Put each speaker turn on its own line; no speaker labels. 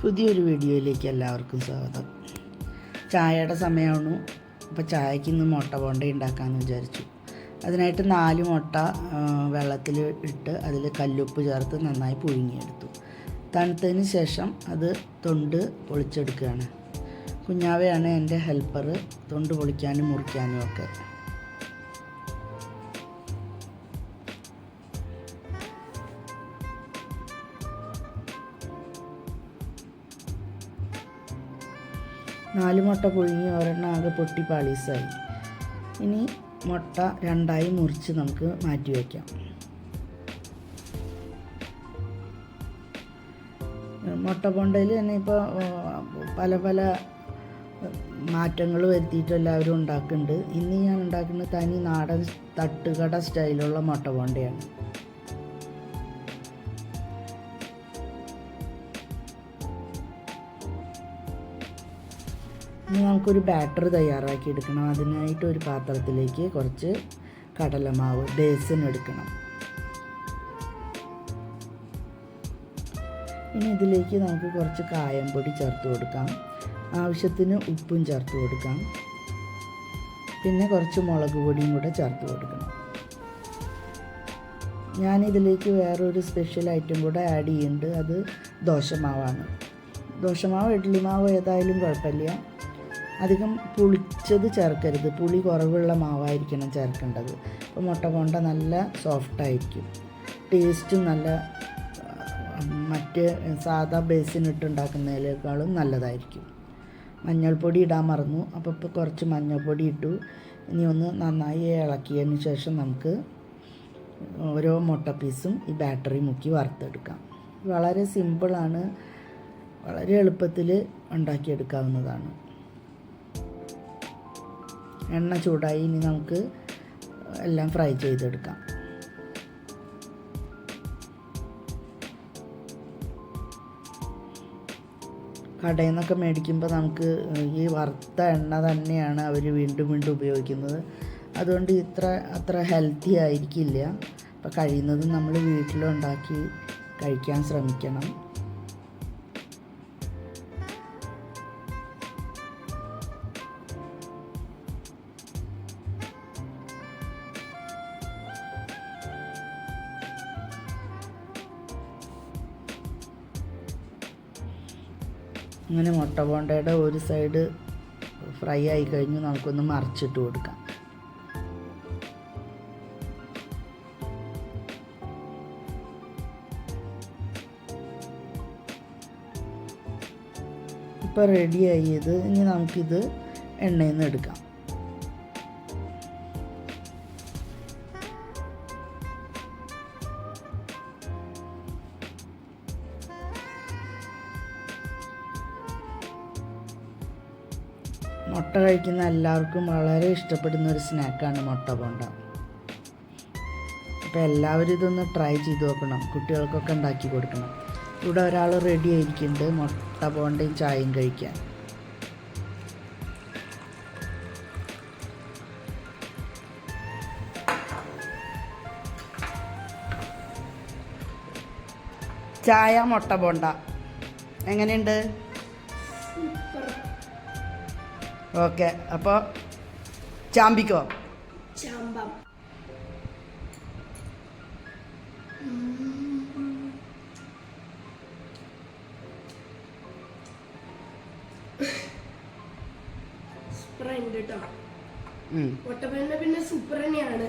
പുതിയൊരു വീഡിയോയിലേക്ക് എല്ലാവർക്കും സ്വാഗതം. ചായയുടെ സമയമാണ് അപ്പോൾ ചായക്ക് ഇന്ന് മുട്ട ബോണ്ട ഉണ്ടാക്കാമെന്ന് വിചാരിച്ചു. അതിനായിട്ട് നാല് മുട്ട വെള്ളത്തിൽ ഇട്ട് അതിൽ കല്ലുപ്പ് ചേർത്ത് നന്നായി പുഴുങ്ങിയെടുത്തു. തണുത്തതിന് ശേഷം അത് തൊണ്ട് പൊളിച്ചെടുക്കുകയാണ്. കുഞ്ഞാവയാണ് എന്റെ ഹെൽപ്പർ തൊണ്ട് പൊളിക്കാനും മുറിക്കാനും ഒക്കെ. നാല് മുട്ട പുഴുങ്ങി ഒരെണ്ണം ആകെ പൊട്ടി പാളീസായി. ഇനി മുട്ട രണ്ടായി മുറിച്ച് നമുക്ക് മാറ്റി വയ്ക്കാം. മുട്ട പൊണ്ടയിൽ തന്നെ ഇപ്പോൾ പല പല മാറ്റങ്ങൾ വരുത്തിയിട്ട് എല്ലാവരും ഉണ്ടാക്കുന്നുണ്ട്. ഇന്ന് ഞാൻ ഉണ്ടാക്കുന്നത് തനി നാടൻ തട്ടുകട സ്റ്റൈലുള്ള മുട്ട ബോണ്ടയാണ് ഇനി നമുക്കൊരു ബാറ്റർ തയ്യാറാക്കി എടുക്കണം അതിനായിട്ട് ഒരു പാത്രത്തിലേക്ക് കുറച്ച് കടലമാവ് ബേസിൻ എടുക്കണം. ഇനി ഇതിലേക്ക് നമുക്ക് കുറച്ച് കായംപൊടി ചേർത്ത് കൊടുക്കാം. ആവശ്യത്തിന് ഉപ്പും ചേർത്ത് കൊടുക്കാം. പിന്നെ കുറച്ച് മുളക് പൊടിയും കൂടെ ചേർത്ത് കൊടുക്കണം. ഞാനിതിലേക്ക് വേറൊരു സ്പെഷ്യൽ ഐറ്റം കൂടെ ആഡ് ചെയ്യുന്നുണ്ട്. അത് ദോശമാവാണ്. ദോശമാവ് ഇഡ്ഡലി മാവ് ഏതായാലും കുഴപ്പമില്ല. അധികം പുളിച്ചത് ചേർക്കരുത്. പുളി കുറവുള്ള മാവായിരിക്കണം ചേർക്കേണ്ടത്. അപ്പോൾ മുട്ട കൊണ്ട നല്ല സോഫ്റ്റായിരിക്കും ടേസ്റ്റും നല്ല മറ്റ് സാധാ ബേസിനിട്ടുണ്ടാക്കുന്നതിനേക്കാളും നല്ലതായിരിക്കും. മഞ്ഞൾപ്പൊടി ഇടാൻ മറന്നു. അപ്പോൾ ഇപ്പോൾ കുറച്ച് മഞ്ഞൾപ്പൊടി ഇട്ടു. ഇനി ഒന്ന് നന്നായി ഇളക്കിയതിന് ശേഷം നമുക്ക് ഓരോ മുട്ട പീസും ഈ ബാറ്ററി മുക്കി വറുത്തെടുക്കാം. വളരെ സിമ്പിളാണ് വളരെ എളുപ്പത്തിൽ ഉണ്ടാക്കിയെടുക്കാവുന്നതാണ്. എണ്ണ ചൂടായി ഇനി നമുക്ക് എല്ലാം ഫ്രൈ ചെയ്തെടുക്കാം. കടയിൽ നിന്നൊക്കെ മേടിക്കുമ്പോൾ നമുക്ക് ഈ വറുത്ത എണ്ണ തന്നെയാണ് അവർ വീണ്ടും വീണ്ടും ഉപയോഗിക്കുന്നത്. അതുകൊണ്ട് ഇത്ര അത്ര ഹെൽത്തി ആയിരിക്കില്ല. അപ്പോൾ കഴിയുന്നതും നമ്മൾ വീട്ടിലുണ്ടാക്കി കഴിക്കാൻ ശ്രമിക്കണം. അങ്ങനെ മുട്ട ബോണ്ടയുടെ ഒരു സൈഡ് ഫ്രൈ ആയി കഴിഞ്ഞു. നമുക്കൊന്ന് മറിച്ചിട്ട് കൊടുക്കാം. ഇപ്പോൾ റെഡിയായി ഇത്. ഇനി നമുക്കിത് എണ്ണയിൽ നിന്ന് എടുക്കാം. മുട്ട കഴിക്കുന്ന എല്ലാവർക്കും വളരെ ഇഷ്ടപ്പെടുന്ന ഒരു സ്നാക്കാണ് മുട്ട ബോണ്ട. അപ്പോൾ എല്ലാവരും ഇതൊന്ന് ട്രൈ ചെയ്ത് നോക്കണം. കുട്ടികൾക്കൊക്കെ ഉണ്ടാക്കി കൊടുക്കണം. ഇവിടെ ഒരാൾ റെഡി ആയിരിക്കുന്നുണ്ട് മുട്ട ബോണ്ടയും ചായയും കഴിക്കാൻ. ചായ മുട്ട ബോണ്ട. എങ്ങനെയുണ്ട്? ഓക്കെ അപ്പോൾ ചാമ്പിക്കോ?
ചാമ്പം. സൂപ്പർ ഉണ്ട് കേട്ടോ ഒട്ടപ്പന്നെ പിന്നെ സൂപ്പർ തന്നെയാണ്.